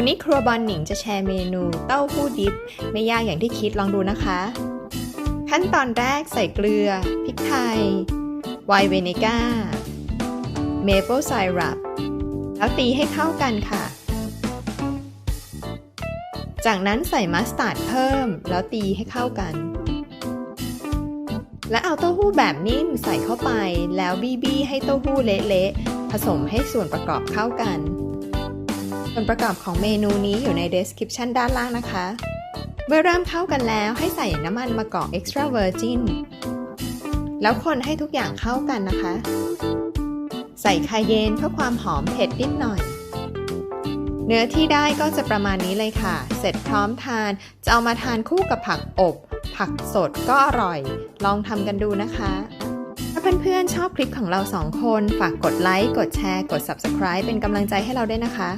วันนี้ครัวบอลหนิงจะแชร์เมนูเต้าหู้ดิบ ไม่ยากอย่างที่คิดลองดูนะคะ ขั้นตอนแรกใส่เกลือ พริกไทย ไวน์เวเนก้า เมเปิลไซรัป แล้วตีให้เข้ากันค่ะ จากนั้นใส่มัสตาร์ดเพิ่ม แล้วตีให้เข้ากัน และเอาเต้าหู้แบบนิ่มใส่เข้าไป แล้วบี้บี้ให้เต้าหู้เละๆ ผสมให้ส่วนประกอบเข้ากัน วนประกอบของเมนูนี้อยู่ใน description ด้านล่างนะคะ เมื่อเริ่มเข้ากันแล้วให้ใส่น้ำมันมะกอก extra virgin แล้วคนให้ทุกอย่างเข้ากันนะคะ ใส่คาเยนเพื่อความหอมเผ็ดนิดหน่อย เนื้อที่ได้ก็จะประมาณนี้เลยค่ะ เสร็จพร้อมทาน จะเอามาทานคู่กับผักอบ ผักสดก็อร่อย ลองทำกันดูนะคะถ้าเพื่อนๆ ชอบคลิปของเราสองคน ฝากกดไลค์ กดแชร์ กด Subscribe เป็นกำลังใจให้เราด้วยนะคะ